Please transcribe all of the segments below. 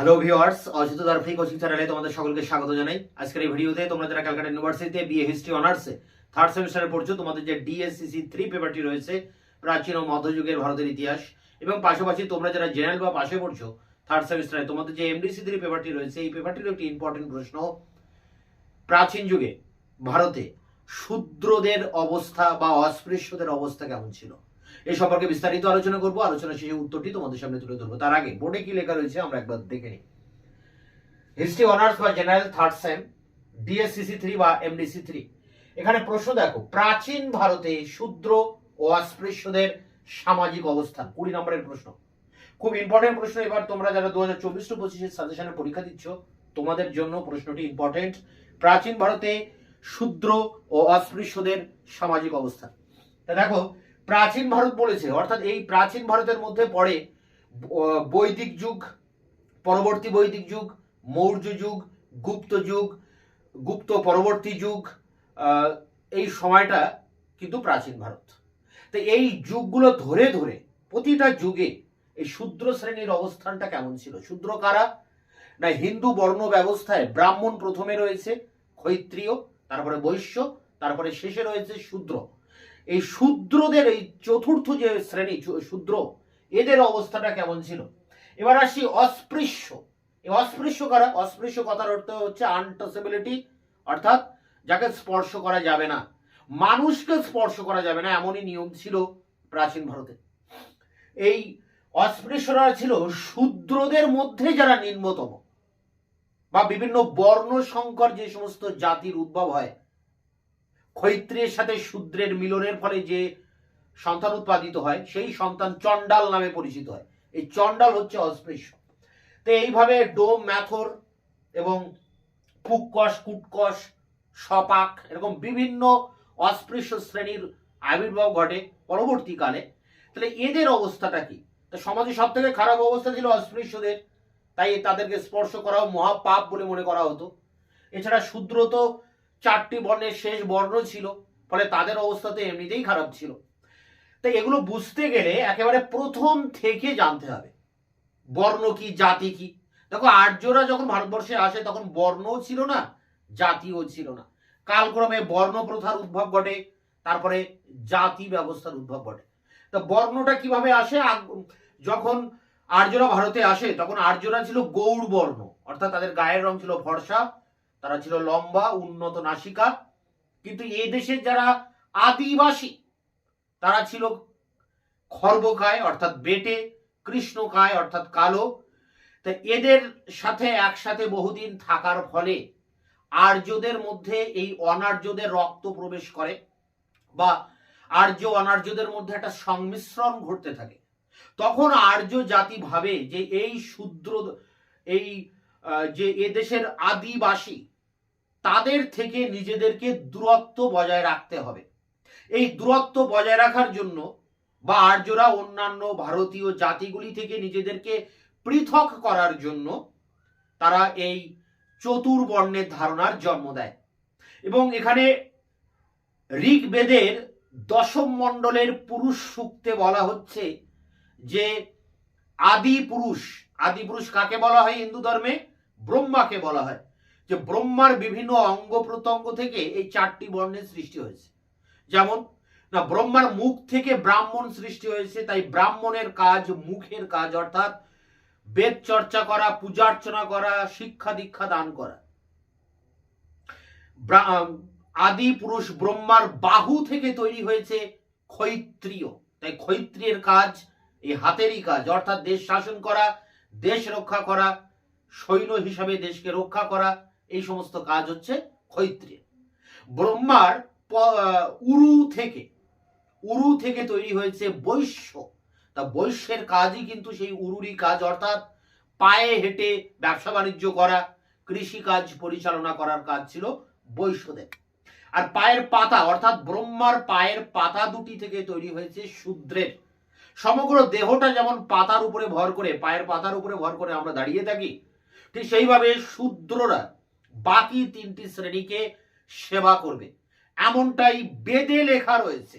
Hello viewers Ajit দারফি coaching চ্যানেলে তোমাদের সকলকে স্বাগত জানাই। আজকের এই ভিডিওতে তোমরা যারা ক্যালকাটা ইউনিভার্সিটিতে বিএ হিস্ট্রি অনার্সে থার্ড সেমিস্টারে পড়ছো, তোমাদের যে ডিএসসিসি থ্রি পেপারটি রয়েছে, প্রাচীন ও মধ্যযুগের ভারতের ইতিহাস, এবং পাশাপাশি তোমরা যারা জেনারেল বা পাশে পড়ছো থার্ড সেমিস্টারে তোমাদের যে এমডিসি থ্রি পেপারটি রয়েছে, এই পেপারটির একটি ইম্পর্টেন্ট প্রশ্ন। প্রাচীন যুগে ভারতে শূদ্রদের অবস্থা বা অস্পৃশ্যদের অবস্থা কেমন ছিল? এই সম্পর্কে বিস্তারিত আলোচনা করব। আলোচনা শেষে উত্তরটি তোমাদের সামনে তুলে ধরবো। তার আগে বোর্ডে কি লেখা রয়েছে আমরা একবার দেখে নিই। হিস্ট্রি অনার্স বা general third sem DSCC three বা এমডিসি থ্রি এখানে প্রশ্ন দেখো, প্রাচীন ভারতে শূদ্র ও অস্পৃশ্যদের সামাজিক অবস্থান। কুড়ি নম্বরের প্রশ্ন। খুব ইম্পর্টেন্ট প্রশ্ন, এবার তোমরা যারা দু হাজার চব্বিশ টু পঁচিশের সাজেশনের পরীক্ষা দিচ্ছ, তোমাদের জন্য প্রশ্নটি ইম্পর্টেন্ট প্রাচীন ভারতে শূদ্র ও অস্পৃশ্যদের সামাজিক অবস্থান। তা দেখো প্রাচীন ভারত বলেছে, অর্থাৎ এই প্রাচীন ভারতের মধ্যে পড়ে বৈদিক যুগ, পরবর্তী বৈদিক যুগ, মৌর্য যুগ, গুপ্ত যুগ, গুপ্ত পরবর্তী যুগ এই সময়টা কিন্তু প্রাচীন ভারত। তো এই যুগগুলো ধরে ধরে, প্রতিটা যুগে এই শূদ্র শ্রেণির অবস্থানটা কেমন ছিল? শূদ্র কারা? না, হিন্দু বর্ণ ব্যবস্থায় ব্রাহ্মণ প্রথমে রয়েছে ক্ষৈত্রীয় তারপরে বৈশ্য, তারপরে শেষে রয়েছে শূদ্র। এই শূদ্রদের, এই চতুর্থ যে শ্রেণি শূদ্র, এদের অবস্থাটা কেমন ছিল? এবার আসি অস্পৃশ্য। অস্পৃশ্য কারা? অস্পৃশ্য কথার অর্থ হচ্ছে আনটাচেবিলিটি অর্থাৎ যাকে স্পর্শ করা যাবে না। মানুষকে স্পর্শ করা যাবে না, এমনই নিয়ম ছিল প্রাচীন ভারতে। এই অস্পৃশ্যরা ছিল শূদ্রদের মধ্যে যারা নিম্নতম, বা বিভিন্ন বর্ণ সংকর যে সমস্ত জাতির উদ্ভব হয় ক্ষৈত্রের সাথে শূদ্রের মিলনের ফলে যে সন্তান উৎপাদিত হয়, সেই সন্তান চণ্ডাল নামে পরিচিত হয়। এই চণ্ডাল হচ্ছে অস্পৃশ্য। তো এইভাবে ডোম, ম্যাথর এবং পুককস কুটকস সপাক এরকম বিভিন্ন অস্পৃশ্য শ্রেণির আবির্ভাব ঘটে পরবর্তীকালে। তাহলে এদের অবস্থাটা কি? সমাজে সব থেকে খারাপ অবস্থা ছিল অস্পৃশ্যদের। তাই তাদেরকে স্পর্শ করাও মহাপাপ বলে মনে করা হতো। এছাড়া শূদ্র তো চারটি বর্ণের শেষ বর্ণ ছিল, ফলে তাদের অবস্থা তো এমনিতেই খারাপ ছিল। তাই এগুলো বুঝতে গেলে একেবারে প্রথম থেকে জানতে হবে, বর্ণ কি, জাতি কি। দেখো, আর্যরা যখন ভারতবর্ষে আসে, তখন বর্ণও ছিল না, জাতিও ছিল না। কালক্রমে বর্ণ প্রথার উদ্ভব ঘটে, তারপরে জাতি ব্যবস্থার উদ্ভব ঘটে। তা বর্ণটা কীভাবে আসে? যখন আর্যরা ভারতে আসে, তখন আর্যরা ছিল গৌড় বর্ণ অর্থাৎ তাদের গায়ের রং ছিল ফর্সা তারা ছিল লম্বা, উন্নত নাসিকা। কিন্তু এই দেশের যারা আদিবাসী, তারা ছিল খর্বকায়, অর্থাৎ বেটে, কৃষ্ণকায়, অর্থাৎ কালো। তা এদের সাথে একসাথে বহুদিন থাকার ফলে আর্যদের মধ্যে এই অনার্যদের রক্ত প্রবেশ করে বা আর্য অনার্যদের মধ্যে একটা সংমিশ্রণ ঘটতে থাকে। তখন আর্য জাতি ভাবে যে এই শূদ্র, এই যে এদেশের আদিবাসী, তাদের থেকে নিজেদেরকে দূরত্ব বজায় রাখতে হবে। এই দূরত্ব বজায় রাখার জন্য বা আর্যরা অন্যান্য ভারতীয় জাতিগুলি থেকে নিজেদেরকে পৃথক করার জন্য তারা এই চতুর্বর্ণের ধারণার জন্ম দেয়। এবং এখানে ঋগ্বেদের দশম মণ্ডলের পুরুষ সূক্তে বলা হচ্ছে যে আদি পুরুষ আদি পুরুষ কাকে বলা হয় হিন্দু ধর্মে? ব্রহ্মাকে বলা হয়, যে ব্রহ্মার বিভিন্ন অঙ্গ প্রত্যঙ্গ থেকে এই চারটি বর্ণের সৃষ্টি হয়েছে। যেমন, না, ব্রহ্মার মুখ থেকে ব্রাহ্মণ সৃষ্টি হয়েছে, তাই ব্রাহ্মণের কাজ মুখের কাজ, অর্থাৎ বেদ চর্চা করা পূজার্চনা করা, শিক্ষা দীক্ষা দান করা। আদি পুরুষ ব্রহ্মার বাহু থেকে তৈরি হয়েছে ক্ষৈত্রীয় তাই ক্ষৈত্রীয়ের কাজ, এই হাতেরই কাজ, অর্থাৎ দেশ শাসন করা, দেশ রক্ষা করা সৈন্য হিসাবে দেশকে রক্ষা করা, এই সমস্ত কাজ হচ্ছে ক্ষৈত্রীয় ব্রহ্মার উরু থেকে উরু থেকে তৈরি হয়েছে বৈশ্য। তা বৈশ্যের কাজই কিন্তু সেই উরুরি কাজ, অর্থাৎ পায়ে হেঁটে ব্যবসা বাণিজ্য করা কৃষি কাজ পরিচালনা করার কাজ ছিল বৈশ্যদের। আর পায়ের পাতা, অর্থাৎ ব্রহ্মার পায়ের পাতা দুটি থেকে তৈরি হয়েছে শূদ্রের। সমগ্র দেহটা যেমন পাতার উপরে ভর করে, পায়ের পাতার উপরে ভর করে আমরা দাঁড়িয়ে থাকি ঠিক সেইভাবে শূদ্ররা বাকি তিনটি শ্রেণীকে সেবা করবে। এমনটাই বেদে লেখা রয়েছে।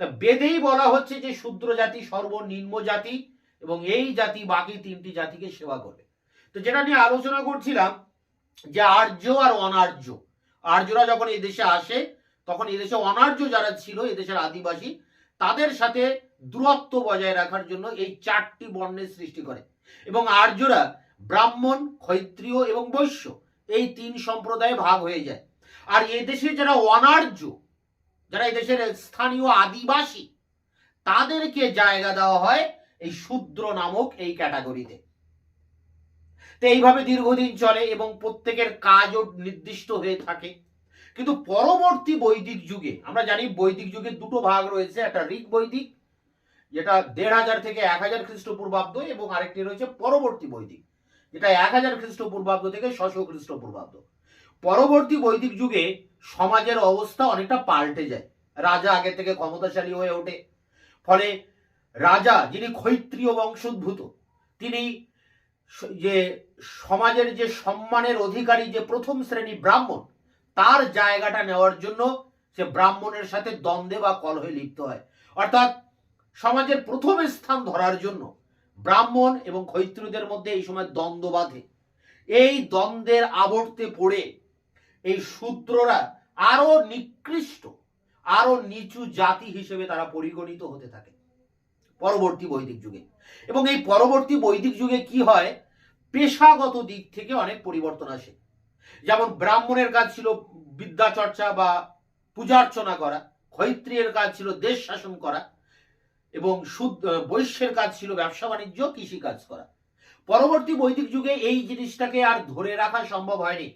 তা বেদেই বলা হচ্ছে যে শূদ্র জাতি সর্বনিম্ন জাতি এবং এই জাতি বাকি তিনটি জাতিকে সেবা করবে। তো যেটা নিয়ে আলোচনা করছিলাম যে আর্য আর অনার্য। আর্যরা যখন এই দেশে আসে, তখন এই দেশে অনার্য যারা ছিল, এদেশের আদিবাসী, তাদের সাথে দূরত্ব বজায় রাখার জন্য এই চারটি বর্ণের সৃষ্টি করে। এবং আর্যরা ব্রাহ্মণ, ক্ষৈত্রীয় এবং বৈশ্য, এই তিন সম্প্রদায়ে ভাগ হয়ে যায়। আর এদেশে যারা অনার্য, যারা এদেশের স্থানীয় আদিবাসী, তাদেরকে জায়গা দেওয়া হয় এই শূদ্র নামক এই ক্যাটাগরিতে। তো এইভাবে দীর্ঘদিন চলে এবং প্রত্যেকের কাজও নির্দিষ্ট হয়ে থাকে। কিন্তু পরবর্তী বৈদিক যুগে, আমরা জানি বৈদিক যুগে দুটো ভাগ রয়েছে, একটা ঋক বৈদিক, যেটা দেড় হাজার থেকে এক হাজার খ্রিস্টপূর্বাব্দ এবং আরেকটি রয়েছে পরবর্তী বৈদিক। যেটা এক হাজার খ্রিস্টপূর্বাব্দ থেকে ছশো খ্রিস্টপূর্বাব্দ। পরবর্তী বৈদিক যুগে সমাজের অবস্থা অনেকটা পাল্টে যায়। রাজা আগে থেকে ক্ষমতাশালী হয়ে ওঠে। ফলে রাজা যিনি ক্ষৈত্রীয় বংশোদ্ভূত, তিনি যে সমাজের যে সম্মানের অধিকারী যে প্রথম শ্রেণি ব্রাহ্মণ, তার জায়গাটা নেওয়ার জন্য সে ব্রাহ্মণের সাথে দ্বন্দ্বে বা কলহে লিপ্ত হয়। অর্থাৎ সমাজের প্রথম স্থান ধরার জন্য ব্রাহ্মণ এবং ক্ষৈত্রীদের মধ্যে এই সময় দ্বন্দ্ব বাঁধে। এই দ্বন্দ্বের আবর্তে পড়ে এই শূদ্ররা আরও নিকৃষ্ট আরও নিচু জাতি হিসেবে তারা পরিগণিত হতে থাকে পরবর্তী বৈদিক যুগে। এবং এই পরবর্তী বৈদিক যুগে কি হয়? পেশাগত দিক থেকে অনেক পরিবর্তন আসে। যেমন ব্রাহ্মণের কাজ ছিল বিদ্যা চর্চা বা পূজার্চনা করা ক্ষৈত্রীয়ের কাজ ছিল দেশ শাসন করা এবং বৈশ্যের কাজ ছিল ব্যবসা বাণিজ্য, কৃষি কাজ করা। পরবর্তী বৈদিক যুগে এই জিনিসটাকে আর ধরে রাখা সম্ভব হয়নি।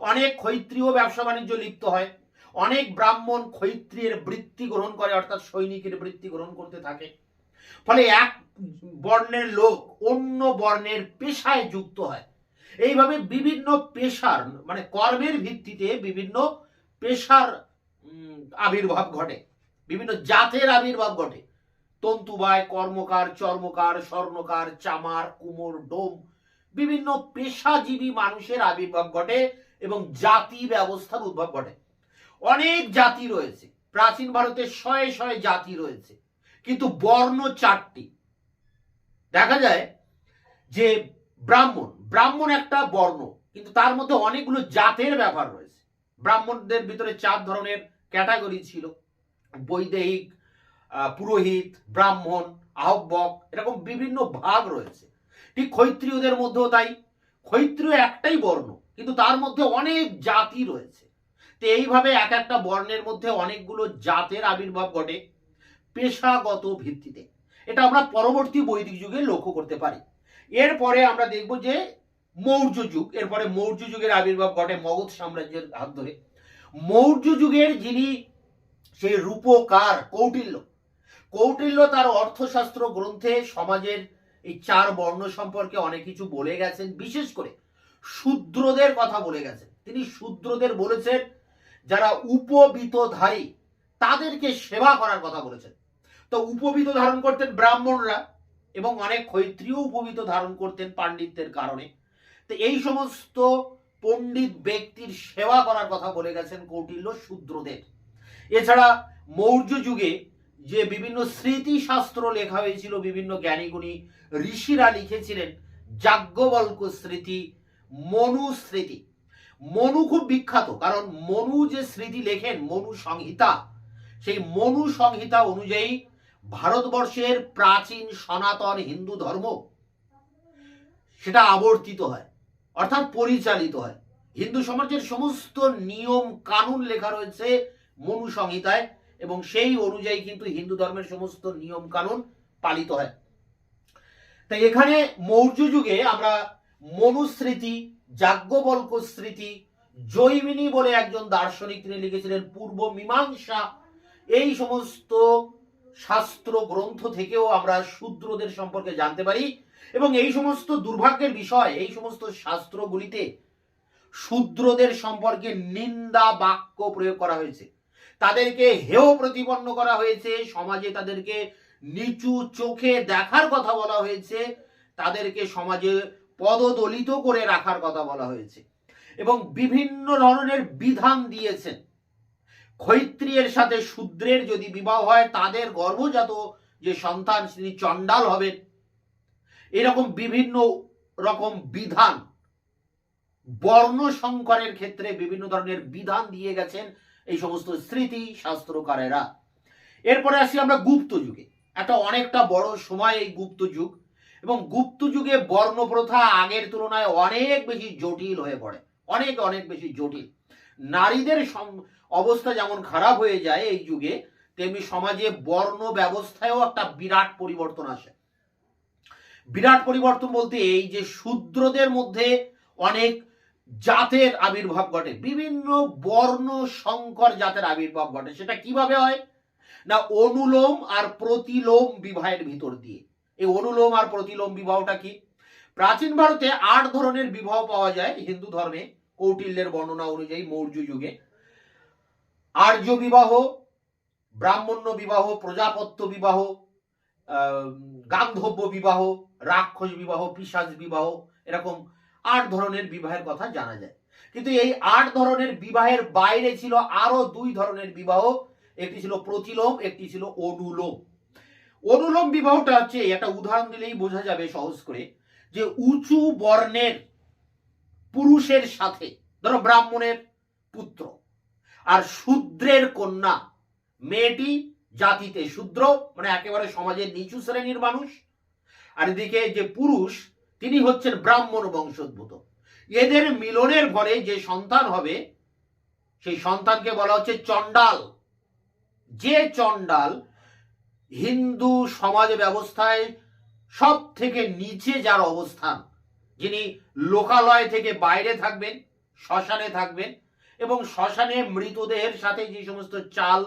অনেক ক্ষৈত্রীয় ব্যবসা বাণিজ্য লিপ্ত হয়। অনেক ব্রাহ্মণ ক্ষৈত্রীয়ের বৃত্তি গ্রহণ করে, অর্থাৎ সৈনিকের বৃত্তি গ্রহণ করতে থাকে। ফলে এক বর্ণের লোক অন্য বর্ণের পেশায় যুক্ত হয়। এইভাবে বিভিন্ন পেশার মানে কর্মের ভিত্তিতে বিভিন্ন পেশার আবির্ভাব ঘটে। বিভিন্ন জাতের আবির্ভাব ঘটে। তন্তুবায় কর্মকার, চর্মকার, স্বর্ণকার, চামার, কুমোর, ডোম, বিভিন্ন পেশাজীবী মানুষের আবির্ভাব ঘটে এবং জাতি ব্যবস্থার উদ্ভব ঘটে। অনেক জাতি রয়েছে, প্রাচীন ভারতে শয়ে শয়ে জাতি রয়েছে, কিন্তু বর্ণ চারটি। দেখা যায় যে ব্রাহ্মণ ব্রাহ্মণ একটা বর্ণ, কিন্তু তার মধ্যে অনেকগুলো জাতের ব্যাপার রয়েছে। ব্রাহ্মণদের ভিতরে চার ধরনের ক্যাটাগরি ছিল, বৈদেহিক পুরোহিত, ব্রাহ্মণ, আহ্বক, এরকম বিভিন্ন ভাগ রয়েছে। ঠিক ক্ষৈত্রীয়দের মধ্যেও তাই। ক্ষৈত্রীয় একটাই বর্ণ, কিন্তু তার মধ্যে অনেক জাতি রয়েছে। তো এইভাবে এক একটা বর্ণের মধ্যে অনেকগুলো জাতের আবির্ভাব ঘটে পেশাগত ভিত্তিতে। এটা আমরা পরবর্তী বৈদিক যুগে লক্ষ্য করতে পারি। এরপরে আমরা দেখব যে মৌর্য যুগ, এরপরে মৌর্য যুগের আবির্ভাব ঘটে মগধ সাম্রাজ্যের হাত ধরে। মৌর্য যুগের যিনি সেই রূপকার, কৌটিল্য কৌটিল্য তার অর্থশাস্ত্র গ্রন্থে সমাজের এই চার বর্ণ সম্পর্কে অনেক কিছু বলে গেছেন, বিশেষ করে শূদ্রদের কথা বলে গেছেন। তিনি শূদ্রদের বলেছেন, যারা উপবিতধারী, তাদেরকে সেবা করার কথা বলেছেন। তো উপবিত ধারণ করতেন ব্রাহ্মণরা এবং অনেক ক্ষৈত্রীয় উপবিত ধারণ করতেন পাণ্ডিত্যের কারণে। তো এই সমস্ত পণ্ডিত ব্যক্তির সেবা করার কথা বলে গেছেন কৌটিল্য শূদ্রদের। এছাড়া মৌর্য যুগে যে বিভিন্ন স্মৃতিশাস্ত্র লেখা হয়েছিল, বিভিন্ন জ্ঞানীগুণী ঋষিরা লিখেছিলেন যাজ্ঞবল্ক স্মৃতি, মনু স্মৃতি। মনু খুব বিখ্যাত, কারণ মনু যে স্মৃতি লেখেন, মনু সংহিতা, সেই মনু সংহিতা অনুযায়ী ভারতবর্ষের প্রাচীন সনাতন হিন্দু ধর্ম সেটা আবর্তিত হয়, অর্থাৎ পরিচালিত হয়। হিন্দু সমাজের সমস্ত নিয়ম কানুন লেখা রয়েছে মনু সংহিতায়। এবং সেই অনুযায়ী কিন্তু হিন্দু ধর্মের সমস্ত নিয়ম কানুন পালিত হয়। তাই এখানে মৌর্য যুগে আমরা মনুস্মৃতি যাজ্ঞবল্ক স্মৃতি জৈমিনী বলে একজন দার্শনিক তিনি লিখেছিলেন, পূর্ব মীমাংসা, এই সমস্ত শাস্ত্র গ্রন্থ থেকেও আমরা শূদ্রদের সম্পর্কে জানতে পারি এবং এই সমস্ত দুর্ভাগ্যের বিষয়, এই সমস্ত শাস্ত্রগুলিতে শূদ্রদের সম্পর্কে নিন্দা, বাক্য প্রয়োগ করা হয়েছে। তাদেরকে হেয় প্রতিপন্ন করা হয়েছে, সমাজে তাদেরকে নিচু চোখে দেখার কথা বলা হয়েছে, তাদেরকে সমাজে পদদলিত করে রাখার কথা বলা হয়েছে। এবং বিভিন্ন ধরনের বিধান দিয়েছেন। ক্ষৈত্রীয়ের সাথে শূদ্রের যদি বিবাহ হয়, তাদের গর্ভজাত যে সন্তান, তিনি চণ্ডাল হবেন। এরকম বিভিন্ন রকম বিধান, বর্ণ সংকরের ক্ষেত্রে বিভিন্ন ধরনের বিধান দিয়ে গেছেন। এই সমস্ত স্মৃতি শাস্ত্রকারেরা। এরপরে আসি আমরা গুপ্ত যুগে। একটা অনেকটা বড় সময় এই গুপ্ত যুগ। এবং গুপ্ত যুগে বর্ণ প্রথা আগের তুলনায় অনেক বেশি জটিল হয়ে পড়ে। অনেক অনেক বেশি জটিল। নারীদের অবস্থা যেমন খারাপ হয়ে যায় এই যুগে, তেমনি সমাজে বর্ণ ব্যবস্থায়ও একটা বিরাট পরিবর্তন আসে। বিরাট পরিবর্তন বলতে এই যে শূদ্রদের মধ্যে অনেক জাতের আবির্ভাব ঘটে, বিভিন্ন বর্ণ সংকর জাতের আবির্ভাব ঘটে, সেটা কীভাবে হয়? না, অনুলোম আর প্রতিলোম বিবাহের ভিতর দিয়ে। এই অনুলোম আর প্রতিলোম বিবাহটা কি? প্রাচীন ভারতে আট ধরনের বিবাহ পাওয়া যায় হিন্দু ধর্মে, কৌটিল্যের বর্ণনা অনুযায়ী মৌর্য যুগে। আর্য বিবাহ, ব্রাহ্মণ্য বিবাহ, প্রজাপত্য বিবাহ গান্ধব্য বিবাহ, রাক্ষস বিবাহ পিসাজ বিবাহ, এরকম আট ধরনের বিবাহের কথা জানা যায়। কিন্তু এই আট ধরনের বিবাহের বাইরে ছিল আরও দুই ধরনের বিবাহ। একটি ছিল প্রতিলোম একটি ছিল অনুলোম অনুলোম বিবাহটা হচ্ছে, একটা উদাহরণ দিলেই বোঝা যাবে সহজ করে, যে উঁচু বর্ণের পুরুষের সাথে, ধরো ব্রাহ্মণের পুত্র, আর শূদ্রের কন্যা, মেয়েটি জাতিতে শূদ্র মানে একেবারে সমাজের নিচু শ্রেণির মানুষ, আর এদিকে যে পুরুষ তিনি হচ্ছেন ব্রাহ্মণ বংশোদ্ভূত। এদের মিলনের ফলে যে সন্তান হবে, সেই সন্তানকে বলা হচ্ছে চণ্ডাল। যে চণ্ডাল হিন্দু সমাজ ব্যবস্থায় সব থেকে নিচে যার অবস্থান, যিনি লোকালয় থেকে বাইরে থাকবেন, শ্মশানে থাকবেন এবং শ্মশানে মৃতদেহের সাথে যে সমস্ত চাল,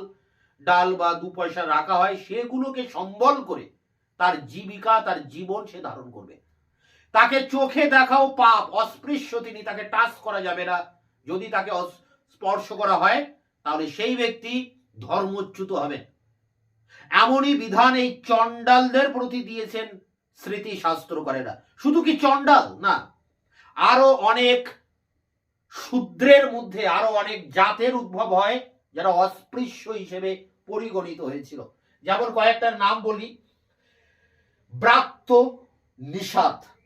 ডাল বা দু পয়সা রাখা হয়, সেগুলোকে সম্বল করে তার জীবিকা, তার জীবন সে ধারণ করবে। তাকে চোখে দেখাও পাপ, অস্পৃশ্য তিনি, তাকে টাচ করা যাবে না। যদি তাকে স্পর্শ করা হয়, তাহলে সেই ব্যক্তি ধর্মচ্যুত হবে। এমনই বিধান এই চণ্ডালদের প্রতি দিয়েছেন স্মৃতি শাস্ত্রকারেরা শুধু কি চণ্ডাল? না। আরও অনেক শূদ্রের মধ্যে, আরও অনেক জাতের উদ্ভব হয়, যারা অস্পৃশ্য হিসেবে পরিগণিত হয়েছিল। যেমন কয়েকটার নাম বলি। ব্রাত্য নিষাদ।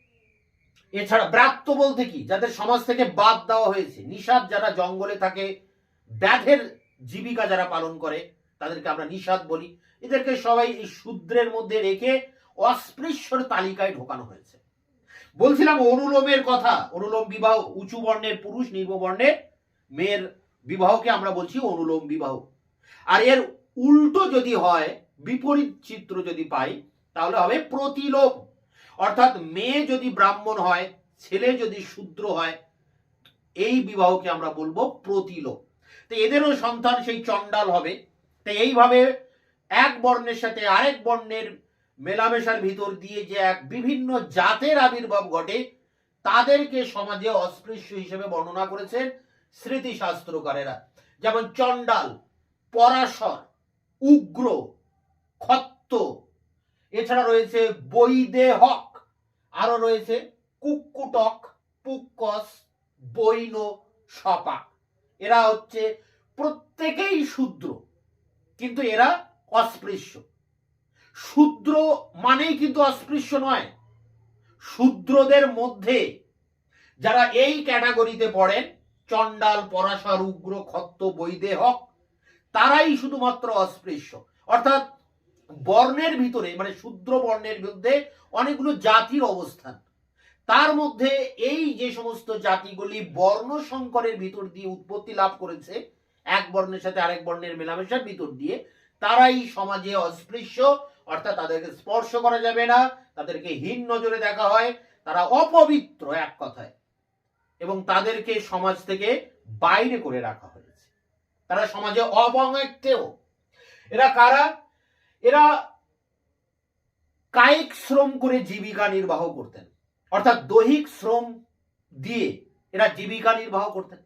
এছাড়া ব্রাত্য বলতে কি? যাদের সমাজ থেকে বাদ দেওয়া হয়েছে। নিষাদ যারা জঙ্গলে থাকে, ব্যাধের জীবিকা যারা পালন করে, তাদেরকে আমরা নিষাদ বলি। এদেরকে সবাই এই শূদ্রের মধ্যে রেখে অস্পৃশ্যর তালিকায় ঢোকানো হয়েছে। বলছিলাম অনুলোমের কথা। অনুলোম বিবাহ, উঁচু বর্ণের পুরুষ, নিম্ন বর্ণের মেয়ের বিবাহকে আমরা বলছি অনুলোম বিবাহ। আর এর উল্টো যদি হয়, বিপরীত চিত্র যদি পাই, তাহলে হবে প্রতিলোম। অর্থাৎ মেয়ে যদি ব্রাহ্মণ হয়, ছেলে যদি শূদ্র হয়, এই বিবাহকে আমরা বলব প্রতিলোম তো এদেরও সন্তান সেই চণ্ডাল হবে। তো এইভাবে এক বর্ণের সাথে আরেক বর্ণের মেলামেশার ভিতর দিয়ে যে এক বিভিন্ন জাতের আবির্ভাব ঘটে, তাদেরকে সমাজে অস্পৃশ্য হিসেবে বর্ণনা করেছেন স্মৃতিশাস্ত্রকারেরা। যেমন চণ্ডাল, পরাশর, উগ্র, খত্ত, এছাড়া রয়েছে বৈদেহক আরও রয়েছে কুক্কুটক, পুক্কস, বৈন, সপা। এরা হচ্ছে প্রত্যেকেই শূদ্র, কিন্তু এরা অস্পৃশ্য। শূদ্র মানেই কিন্তু অস্পৃশ্য নয়। শূদ্রদের মধ্যে যারা এই ক্যাটাগরিতে পড়েন, চণ্ডাল, পরাশর, উগ্র, খত্ত, বৈদেহক, তারাই শুধুমাত্র অস্পৃশ্য। অর্থাৎ বর্ণের ভিতরে মানে শূদ্র বর্ণের মধ্যে অনেকগুলো জাতির অবস্থান। তার মধ্যে এই যে সমস্ত জাতিগুলি বর্ণ সংকরের ভিতর দিয়ে উৎপত্তি লাভ করেছে, এক বর্ণের সাথে আরেক বর্ণের মেলামেশার ভিতর দিয়ে, তারাই সমাজে অস্পৃশ্য, অর্থাৎ তাদেরকে স্পর্শ করা যাবে না, তাদেরকে হীন নজরে দেখা হয়, তারা অপবিত্র এক কথায়। এবং তাদেরকে সমাজ থেকে বাইরে করে রাখা হয়েছে। তারা সমাজে অবঙ্গেও এরা কারা? এরা কায়িক শ্রম করে জীবিকা নির্বাহ করতেন। অর্থাৎ দৈহিক শ্রম দিয়ে এরা জীবিকা নির্বাহ করতেন।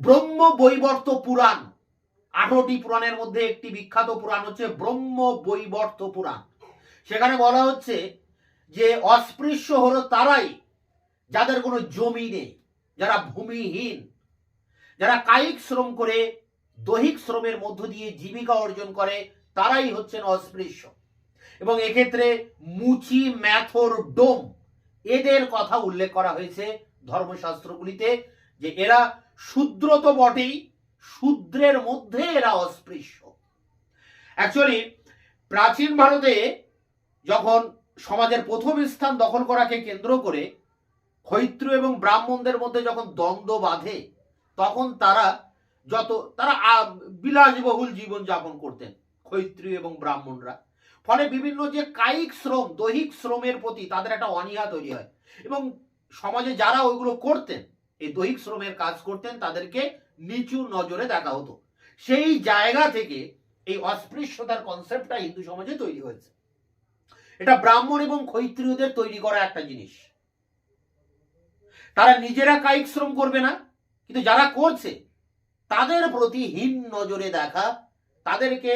ব্রহ্ম বৈবর্ত পুরাণ, আঠারোটি পুরাণের মধ্যে একটি বিখ্যাত পুরাণ হচ্ছে ব্রহ্ম বৈবর্ত পুরাণ। সেখানে বলা হচ্ছে যে অস্পৃশ্য হলো তারাই যাদের কোনো জমি নেই, যারা ভূমিহীন, যারা কায়িক শ্রম করে দৈহিক শ্রমের মধ্য দিয়ে জীবিকা অর্জন করে তারাই হচ্ছেন অস্পৃশ্য। এবং এক্ষেত্রে মুচি ম্যাথর ডোম, এদের কথা উল্লেখ করা হয়েছে ধর্মশাস্ত্রগুলিতে, যে এরা শূদ্র তো বটেই, শূদ্রের মধ্যে এরা অস্পৃশ্য। অ্যাকচুয়ালি প্রাচীন ভারতে যখন সমাজের প্রথম স্থান দখল করাকে কেন্দ্র করে ক্ষৈত্র এবং ব্রাহ্মণদের মধ্যে যখন দ্বন্দ্ব বাঁধে, তখন তারা যত, তারা বিলাসবহুল জীবন যাপন করতেন। ক্ষৈত্রীয় এবং ব্রাহ্মণরা। ফলে বিভিন্ন যে কায়িক শ্রম, দৈহিক শ্রমের প্রতি তাদের একটা অনীহা তৈরি হয়। এবং সমাজে যারা ওইগুলো করতেন, এই দৈহিক শ্রমের কাজ করতেন, তাদেরকে নিচু নজরে দেখা হতো। সেই জায়গা থেকে এই অস্পৃশ্যতার কনসেপ্টটা হিন্দু সমাজে তৈরি হয়েছে। এটা ব্রাহ্মণ এবং ক্ষৈত্রীয়দের তৈরি করা একটা জিনিস। তারা নিজেরা কায়িক শ্রম করবে না, কিন্তু যারা করছে, তাদের প্রতি হীন নজরে দেখা, তাদেরকে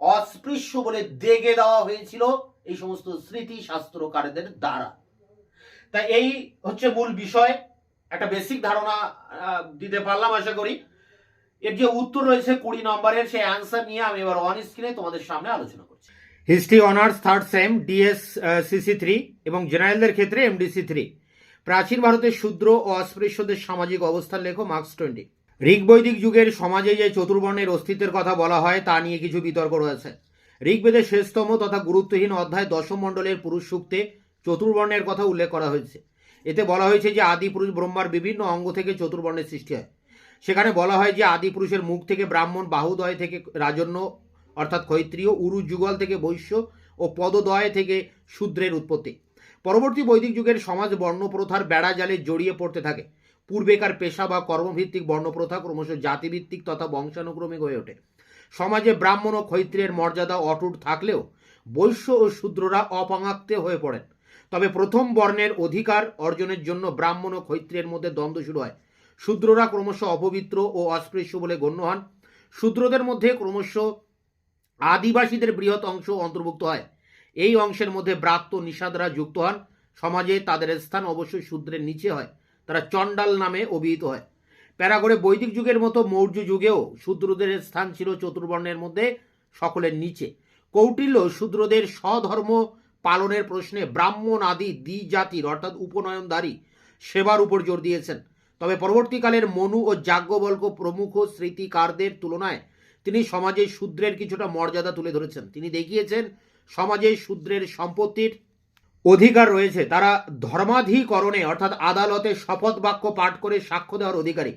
অস্পৃশ্য বলে দেগে দেওয়া হয়েছিল এই সমস্ত স্মৃতি শাস্ত্রকারদের দ্বারা। তা এই হচ্ছে মূল বিষয়। একটা বেসিক ধারণা দিতে পারলাম আশা করি। এর যে উত্তর রয়েছে কুড়ি নম্বরের, সেই অ্যান্সার নিয়ে আমি এবার অন স্ক্রিনে তোমাদের সামনে আলোচনা করছি। History honours third sem DS CC three এবং জেনারেলদের ক্ষেত্রে এমডিসি থ্রি প্রাচীন ভারতের শূদ্র ও অস্পৃশ্যদের সামাজিক অবস্থান লেখো মার্কস টোয়েন্টি ঋগ্বৈদিক যুগের সমাজে যে চতুর্বর্ণের অস্তিত্বের কথা বলা হয়, তা নিয়ে কিছু বিতর্ক রয়েছে। ঋগ্বেদের শেষতম তথা গুরুত্বহীন অধ্যায় দশম মণ্ডলের পুরুষ সূক্তে চতুর্বর্ণের কথা উল্লেখ করা হয়েছে। এতে বলা হয়েছে যে, আদি পুরুষ ব্রহ্মার বিভিন্ন অঙ্গ থেকে চতুর্বর্ণের সৃষ্টি হয়। সেখানে বলা হয় যে, আদি পুরুষের মুখ থেকে ব্রাহ্মণ বাহুদয় থেকে রাজন্য, অর্থাৎ ক্ষৈত্রীয় উরু যুগল থেকে বৈশ্য ও পদদয় থেকে শূদ্রের উৎপত্তি। পরবর্তী বৈদিক যুগের সমাজ বর্ণপ্রথার বেড়া জালে জড়িয়ে পড়তে থাকে। পূর্বেকার পেশা বা কর্মভিত্তিক বর্ণপ্রথা ক্রমশ জাতিভিত্তিক তথা বংশানুক্রমিক হয়ে ওঠে। সমাজে ব্রাহ্মণ ও ক্ষৈত্রের মর্যাদা অটুট থাকলেও বৈশ্য ও শূদ্ররা অপাঙাক্তে হয়ে পড়েন। তবে প্রথম বর্ণের অধিকার অর্জনের জন্য ব্রাহ্মণ ও ক্ষৈত্রের মধ্যে দ্বন্দ্ব শুরু হয়। শূদ্ররা ক্রমশ অপবিত্র ও অস্পৃশ্য বলে গণ্য হন। শূদ্রদের মধ্যে ক্রমশ আদিবাসীদের বৃহৎ অংশ অন্তর্ভুক্ত হয়। এই অংশের মধ্যে ব্রাত্য নিষাদরা যুক্ত হন। সমাজে তাদের স্থান অবশ্যই শূদ্রের নিচে হয়। তারা চণ্ডাল নামে অভিহিত হয়। প্যারাগড়ে বৈদিক যুগের মতো মৌর্য যুগেও শূদ্রদের স্থান ছিল চতুর্বর্ণের মধ্যে সকলের নিচে। কৌটিল্য শূদ্রদের স্বধর্ম পালনের প্রশ্নে ব্রাহ্মণ আদি দ্বি জাতির অর্থাৎ উপনয়নধারী, সেবার উপর জোর দিয়েছেন। তবে পরবর্তীকালের মনু ও যাজ্ঞবল্ক প্রমুখ স্মৃতিকারদের তুলনায় তিনি সমাজে শূদ্রের কিছুটা মর্যাদা তুলে ধরেছেন। তিনি দেখিয়েছেন সমাজে শূদ্রের সম্পত্তির অধিকার রয়েছে। তারা ধর্মাধিকরণে, অর্থাৎ আদালতে শপথ বাক্য পাঠ করে সাক্ষ্য দেওয়ার অধিকারী।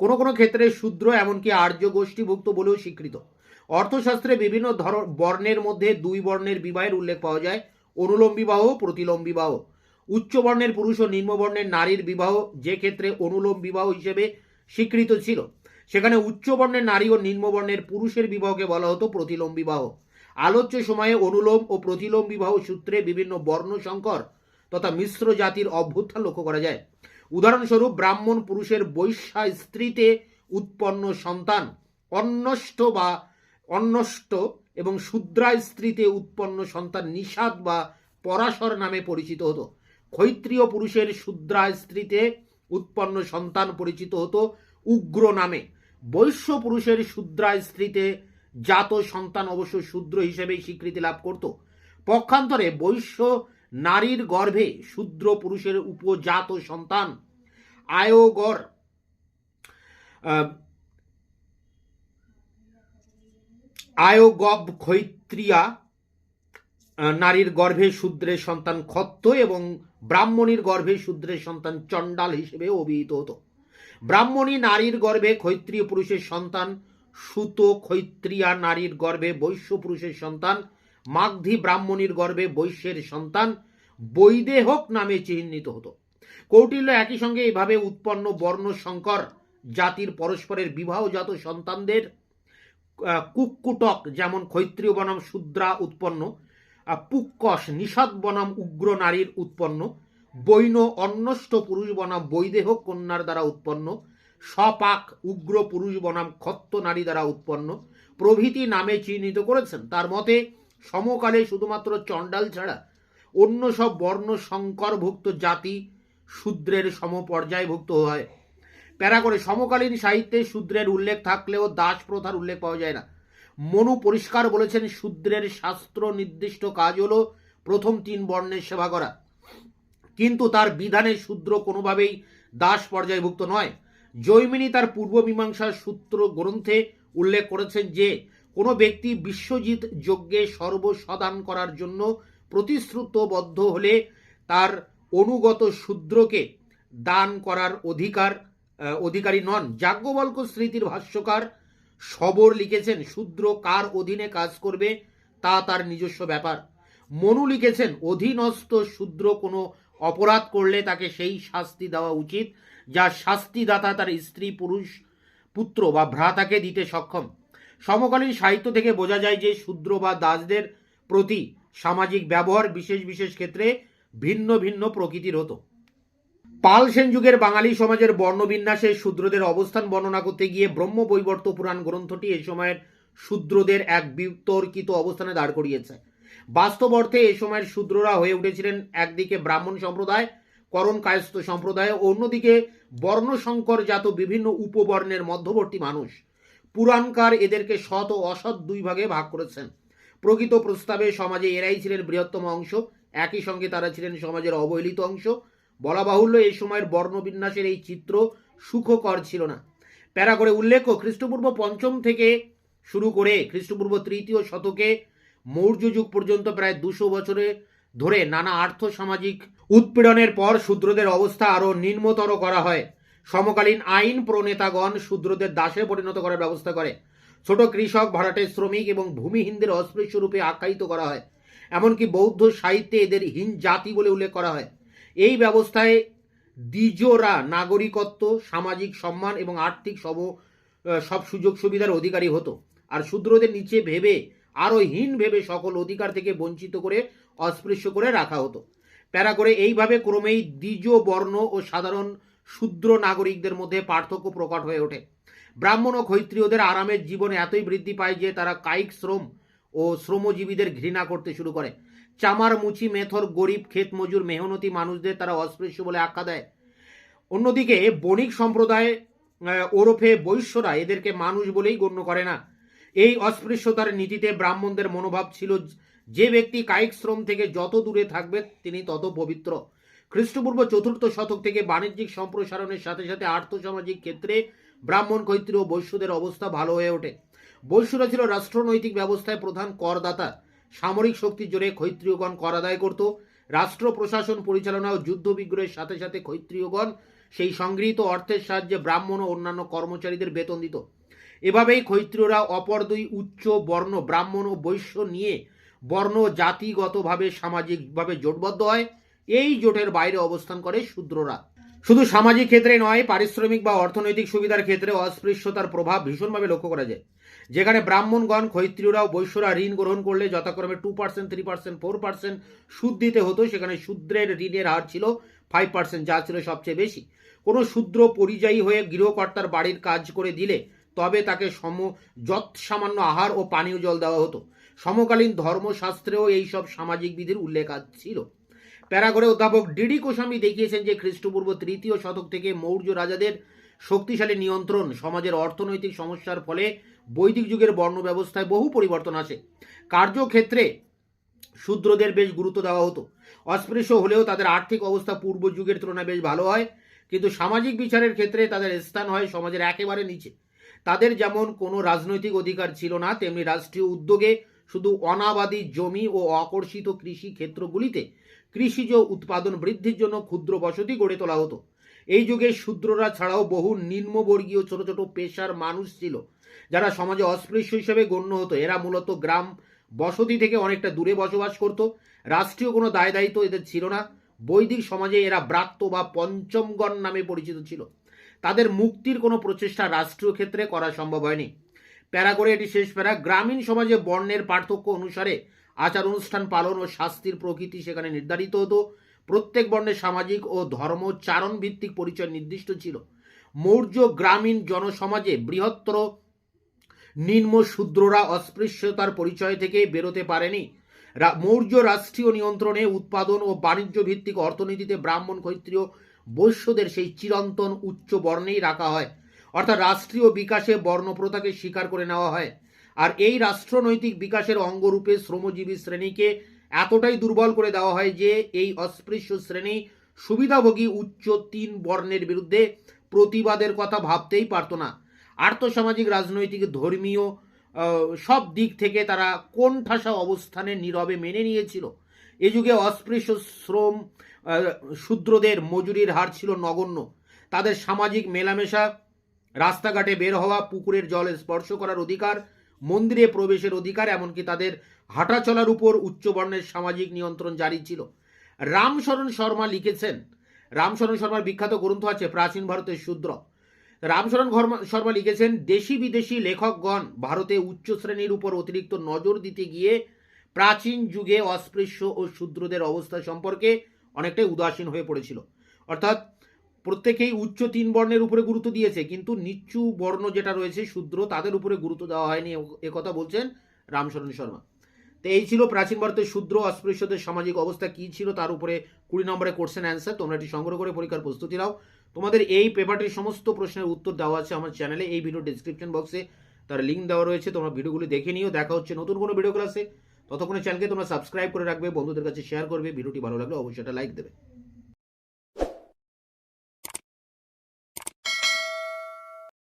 কোনো কোনো ক্ষেত্রে শূদ্র, এমনকি আর্য গোষ্ঠীভুক্ত বলেও স্বীকৃত। অর্থশাস্ত্রে বিভিন্ন ধর, বর্ণের মধ্যে দুই বর্ণের বিবাহের উল্লেখ পাওয়া যায়। অনুলোম বিবাহ প্রতিলোম বিবাহ উচ্চ বর্ণের পুরুষ ও নিম্নবর্ণের নারীর বিবাহ যে ক্ষেত্রে অনুলোম বিবাহ হিসেবে স্বীকৃত ছিল। সেখানে উচ্চ বর্ণের নারী ও নিম্নবর্ণের পুরুষের বিবাহকে বলা হতো প্রতিলোম বিবাহ আলোচ্য সময়ে অনুলোম ও প্রতিলোম বিবাহ সূত্রে বিভিন্ন বর্ণ সংকর তথা মিশ্র জাতির অভ্যুত্থান লক্ষ্য করা যায়। উদাহরণস্বরূপ, ব্রাহ্মণ পুরুষের বৈশ্যা স্ত্রীতে উৎপন্ন সন্তান অন্নষ্ট বা অন্নষ্ট এবং শূদ্রা স্ত্রীতে উৎপন্ন সন্তান নিষাদ বা পরাশর নামে পরিচিত হতো। ক্ষৈত্রীয় পুরুষের শূদ্রা স্ত্রীতে উৎপন্ন সন্তান পরিচিত হতো উগ্র নামে। বৈশ্য পুরুষের শূদ্রা স্ত্রীতে জাত সন্তান অবশ্য শূদ্র হিসেবেই স্বীকৃতি লাভ করত। পক্ষান্তরে বৈশ্য নারীর গর্ভে শূদ্র পুরুষের উপজাত সন্তান আয়োগর আয়োগব ক্ষৈত্রিয়া নারীর গর্ভে শূদ্রের সন্তান ক্ষত্ত এবং ব্রাহ্মণীর গর্ভে শূদ্রের সন্তান চণ্ডাল হিসেবে অভিহিত হতো। ব্রাহ্মণী নারীর গর্ভে ক্ষৈত্রীয় পুরুষের সন্তান সুত ক্ষৈত্রিয়া নারীর গর্ভে বৈশ্য পুরুষের সন্তান, মাগধী ব্রাহ্মণীর গর্ভে বৈশ্যের সন্তান বৈদেহক নামে চিহ্নিত হতো। কৌটিল্য একই সঙ্গে এইভাবে উৎপন্ন বর্ণ সংকর জাতির পরস্পরের বিবাহজাত সন্তানদের কুক্কুটক যেমন ক্ষৈত্রীয় বনাম শূদ্রা উৎপন্ন পুক্কস নিষাদ বনাম উগ্র নারীর উৎপন্ন, বৈন অন্নষ্ট পুরুষ বনাম বৈদেহ কন্যার দ্বারা উৎপন্ন সপাক উগ্র পুরুষ বনাম ক্ষত্ত নারী দ্বারা উৎপন্ন। প্রভৃতি নামে চিহ্নিত করেছেন। তার মতে, সমকালে শুধুমাত্র চণ্ডাল ছাড়া অন্য সব বর্ণ সংকরভুক্ত জাতি শূদ্রের সমপর্যায়ভুক্ত হয়। প্যারা করে, সমকালীন সাহিত্যে শূদ্রের উল্লেখ থাকলেও দাস প্রথার উল্লেখ পাওয়া যায় না। মনু পরিষ্কার বলেছেন, শূদ্রের শাস্ত্র নির্দিষ্ট কাজ হলো প্রথম তিন বর্ণের সেবা করা। কিন্তু তার বিধানে শূদ্র কোনোভাবেই দাস পর্যায়ভুক্ত নয়। জৈমিনী তার পূর্ব মীমাংসার সূত্র গ্রন্থে উল্লেখ করেছেন যে, কোনো ব্যক্তি বিশ্বজিৎ যজ্ঞে সর্বসদান করার জন্য প্রতিশ্রুতবদ্ধ হলে তার অনুগত শূদ্রকে দান করার অধিকার অধিকারী নন। যাজ্ঞবল্ক স্মৃতির ভাষ্যকার সবর লিখেছেন, শূদ্র কার অধীনে কাজ করবে তা তার নিজস্ব ব্যাপার। মনু লিখেছেন, অধীনস্থ শূদ্র কোনো অপরাধ করলে তাকে সেই শাস্তি দেওয়া উচিত যা শাস্তিদাতা তার স্ত্রী, পুরুষ, পুত্র বা ভ্রাতাকে দিতে সক্ষম। সমকালীন সাহিত্য থেকে বোঝা যায় যে শূদ্র বা দাসদের প্রতি সামাজিক ব্যবহার বিশেষ বিশেষ ক্ষেত্রে ভিন্ন ভিন্ন প্রকৃতির হতো। পাল সেন যুগের বাঙালি সমাজের বর্ণবিন্যাসে শূদ্রদের অবস্থান বর্ণনা করতে গিয়ে ব্রহ্ম বৈবর্ত পুরাণ গ্রন্থটি এ সময়ের শূদ্রদের এক বিতর্কিত অবস্থানে দাঁড় করিয়েছে। বাস্তব অর্থে এ সময়ের শূদ্ররা হয়ে উঠেছিলেন একদিকে ব্রাহ্মণ সম্প্রদায় করণ কায়স্থ সম্প্রদায় অন্যদিকে বর্ণসংকর জাত বিভিন্ন উপবর্ণের মধ্যবর্তী মানুষ। পুরাণকার এদেরকে সৎ ও অসৎ দুই ভাগে ভাগ করেছেন। প্রকৃত প্রস্তাবে সমাজে এরাই ছিলেন বৃহত্তম অংশ, একই সঙ্গে তারা ছিলেন সমাজের অবহেলিত অংশ। বলা বাহুল্য, এই সময়ের বর্ণবিন্যাসের এই চিত্র সুখকর ছিল না। প্যারা করে উল্লেখ খ্রিস্টপূর্ব পঞ্চম থেকে শুরু করে খ্রিস্টপূর্ব তৃতীয় শতকে মৌর্য যুগ পর্যন্ত প্রায় দুশো বছরে ধরে নানা আর্থ সামাজিক উৎপীড়নের পর শূদ্রদের অবস্থা আরও নিম্নতর করা হয়। সমকালীন আইন প্রণেতাগণ শূদ্রদের দাসে পরিণত করার ব্যবস্থা করে। ছোট কৃষক, ভাড়াটে শ্রমিক এবং ভূমিহীনদের অস্পৃশ্য রূপে আখ্যায়িত করা হয়। এমনকি বৌদ্ধ সাহিত্যে এদের হীন জাতি বলে উল্লেখ করা হয়। এই ব্যবস্থায় দ্বিজরা নাগরিকত্ব, সামাজিক সম্মান এবং আর্থিক সব সব সুযোগ সুবিধার অধিকারী হতো। আর শূদ্রদের নিচে ভেবে, আরও হীন ভেবে সকল অধিকার থেকে বঞ্চিত করে অস্পৃশ্য করে রাখা হতো। প্যারা করে এইভাবে ক্রমেই দ্বিজ, বর্ণ ও সাধারণ শূদ্র নাগরিকদের মধ্যে পার্থক্য প্রকট হয়ে ওঠে। ব্রাহ্মণ ও ক্ষৈত্রীয়দের আরামের জীবনে এতই বৃদ্ধি পায় যে তারা কায়িক শ্রম ও শ্রমজীবীদের ঘৃণা করতে শুরু করে। চামার, মুচি, মেথর, গরিব, ক্ষেত মজুর, মেহনতি মানুষদের তারা অস্পৃশ্য বলে আখ্যা দেয়। অন্যদিকে বণিক সম্প্রদায় ওরফে বৈশ্যরা এদেরকে মানুষ বলেই গণ্য করে না। এই অস্পৃশ্যতার নীতিতে ব্রাহ্মণদের মনোভাব ছিল যে ব্যক্তি কায়িক শ্রম থেকে যত দূরে থাকবে, তিনি তত পবিত্র। খ্রিস্টপূর্ব চতুর্থ শতক থেকে বাণিজ্যিক সম্প্রসারণের সাথে সাথে আর্থসামাজিক ক্ষেত্রে ব্রাহ্মণ কৈত্রী ও বৈশ্যদের অবস্থা ভালো হয়ে ওঠে। বৈশ্যরা ছিল রাষ্ট্রনৈতিক ব্যবস্থায় প্রধান করদাতা। সামরিক শক্তির জোরে ক্ষৈত্রীয়গণ কর আদায় করত। রাষ্ট্র প্রশাসন পরিচালনা ও যুদ্ধ বিগ্রহের সাথে সাথে ক্ষৈত্রীয়গণ সেই সংগৃহীত অর্থের সাহায্যে ব্রাহ্মণ ও অন্যান্য কর্মচারীদের বেতন দিত। এভাবেই ক্ষৈত্রীয়রা অপর দুই উচ্চ বর্ণ ব্রাহ্মণ ও বৈশ্য নিয়ে বর্ণ জাতিগতভাবে সামাজিকভাবে জোটবদ্ধ হয়। এই জোটের বাইরে অবস্থান করে শূদ্ররা। শুধু সামাজিক ক্ষেত্রে নয়, পারিশ্রমিক বা অর্থনৈতিক সুবিধার ক্ষেত্রে অস্পৃশ্যতার প্রভাব ভীষণভাবে লক্ষ্য করা যায়। যেখানে ব্রাহ্মণগণ ক্ষৈত্রীয়রা বৈশ্যরা ঋণ গ্রহণ করলে যথাক্রমে two percent three percent four percent সুদ দিতে হতো। সেখানে শূদ্রের ঋণের হার ছিল ফাইভ পার্সেন্ট যা ছিল সবচেয়ে বেশি। কোনো শূদ্র পরিযায়ী হয়ে গৃহকর্তার বাড়ির কাজ করে দিলে তবে তাকে সম যৎ সামান্য আহার ও পানীয় জল দেওয়া হতো। সমকালীন ধর্মশাস্ত্রেও এইসব সামাজিক বিধির উল্লেখ ছিল। প্যারাগরে অধ্যাপক ডিডি কোস্বামী দেখিয়েছেন যে খ্রিস্টপূর্ব তৃতীয় শতক থেকে মৌর্য রাজাদের শক্তিশালী নিয়ন্ত্রণ সমাজের অর্থনৈতিক সমস্যার ফলে বৈদিক যুগের বর্ণ ব্যবস্থায় বহু পরিবর্তন আসে। কার্যক্ষেত্রে শূদ্রদের বেশ গুরুত্ব দেওয়া হতো। অস্পৃশ্য হলেও তাদের আর্থিক অবস্থা পূর্ব যুগের তুলনায় বেশ ভালো হয়, কিন্তু সামাজিক বিচারের ক্ষেত্রে তাদের স্থান হয় সমাজের একেবারে নিচে। তাদের যেমন কোনো রাজনৈতিক অধিকার ছিল না, তেমনি রাষ্ট্রীয় উদ্যোগে শুধু অনাবাদী জমি ও অকর্ষিত কৃষি ক্ষেত্রগুলিতে কৃষিজ উৎপাদন বৃদ্ধির জন্য ক্ষুদ্র বসতি গড়ে তোলা হতো। এই যুগে শূদ্ররা ছাড়াও বহু নিম্নবর্গীয় ছোট ছোট পেশার মানুষ ছিল, যারা সমাজে অস্পৃশ্য হিসেবে গণ্য হতো। এরা মূলত গ্রাম বসতি থেকে অনেকটা দূরে বসবাস করত। রাষ্ট্রীয় কোনো দায় দায়িত্ব এদের ছিল না। বৈদিক সমাজে এরা ব্রাত্য বা পঞ্চমগণ নামে পরিচিত ছিল। তাদের মুক্তির কোনো প্রচেষ্টা রাষ্ট্রীয় ক্ষেত্রে করা সম্ভব হয়নি। প্যারা করে এটি শেষ প্যারা। গ্রামীণ সমাজে বর্ণের পার্থক্য অনুসারে আচার অনুষ্ঠান পালন ও শাস্তির প্রকৃতি সেখানে নির্ধারিত হতো। প্রত্যেক বর্ণের সামাজিক ও ধর্মচারণ ভিত্তিক পরিচয় নির্দিষ্ট ছিল। মৌর্য গ্রামীণ জনসমাজে বৃহত্তর নিম্ন শূদ্ররা অস্পৃশ্যতার পরিচয় থেকে বেরোতে পারেনি। মৌর্য রাষ্ট্রীয় নিয়ন্ত্রণে উৎপাদন ও বাণিজ্য ভিত্তিক অর্থনীতিতে ব্রাহ্মণ, ক্ষত্রিয়, বৈশ্যদের সেই চিরন্তন উচ্চ বর্ণেই রাখা হয়। অর্থাৎ রাষ্ট্রীয় বিকাশে বর্ণপ্রথাকে স্বীকার করে নেওয়া হয়। আর এই রাষ্ট্রনৈতিক বিকাশের অঙ্গরূপে শ্রমজীবী শ্রেণীকে এতটাই দুর্বল করে দেওয়া হয় যে এই অস্পৃশ্য শ্রেণি সুবিধাভোগী উচ্চ তিন বর্ণের বিরুদ্ধে প্রতিবাদের কথা ভাবতেই পারতো না। আর্থসামাজিক, রাজনৈতিক, ধর্মীয় সব দিক থেকে তারা কোন ঠাসা অবস্থানে নীরবে মেনে নিয়েছিল। এ যুগে অস্পৃশ্য শ্রম শূদ্রদের মজুরির হার ছিল নগণ্য। তাদের সামাজিক মেলামেশা রাস্তাঘাটে বের হওয়া, পুকুরের জল স্পর্শ করার অধিকার, মন্দিরে প্রবেশের অধিকার, এমনকি তাদের হাঁটা চলার উপর উচ্চবর্ণের সামাজিক নিয়ন্ত্রণ জারি ছিল। রামশরণ শর্মা লিখেছেন, রামশরণ শর্মার বিখ্যাত গ্রন্থ আছে প্রাচীন ভারতের শূদ্র। রামশরণ শর্মা লিখেছেন, দেশি বিদেশি লেখকগণ ভারতে উচ্চ শ্রেণির উপর অতিরিক্ত নজর দিতে গিয়ে প্রাচীন যুগে অস্পৃশ্য ও শূদ্রদের অবস্থা সম্পর্কে অনেকটাই উদাসীন হয়ে পড়েছিল। অর্থাৎ প্রত্যেকেই উচ্চ তিন বর্ণের উপরে গুরুত্ব দিয়েছে, কিন্তু নিচু বর্ণ যেটা রয়েছে, শূদ্র, তাদের উপরে গুরুত্ব দেওয়া হয়নি কথা বলছেন রামশরণ শর্মা। তো এই ছিল প্রাচীন ভারতের শূদ্র অস্পৃশ্যদের সামাজিক অবস্থা, কি ছিল তার উপরে কুড়ি নম্বরে কোশ্চেন অ্যান্সার তোমরা এটি সংগ্রহ করে পরীক্ষার প্রস্তুতি নাও। তোমাদের এই পেপারটির সমস্ত প্রশ্নের উত্তর দেওয়া আছে আমার চ্যানেলে এই ভিডিও ডিসক্রিপশন বক্সে তার লিঙ্ক দেওয়া রয়েছে, তোমরা ভিডিওগুলি দেখে নিও, দেখা হচ্ছে নতুন কোনো ভিডিও ক্লাসে ততক্ষণে চ্যানেলকে তোমরা সাবস্ক্রাইব করে রাখবে, বন্ধুদের কাছে শেয়ার করবে ভিডিওটি ভালো লাগলে অবশ্যই একটা লাইক দেবে।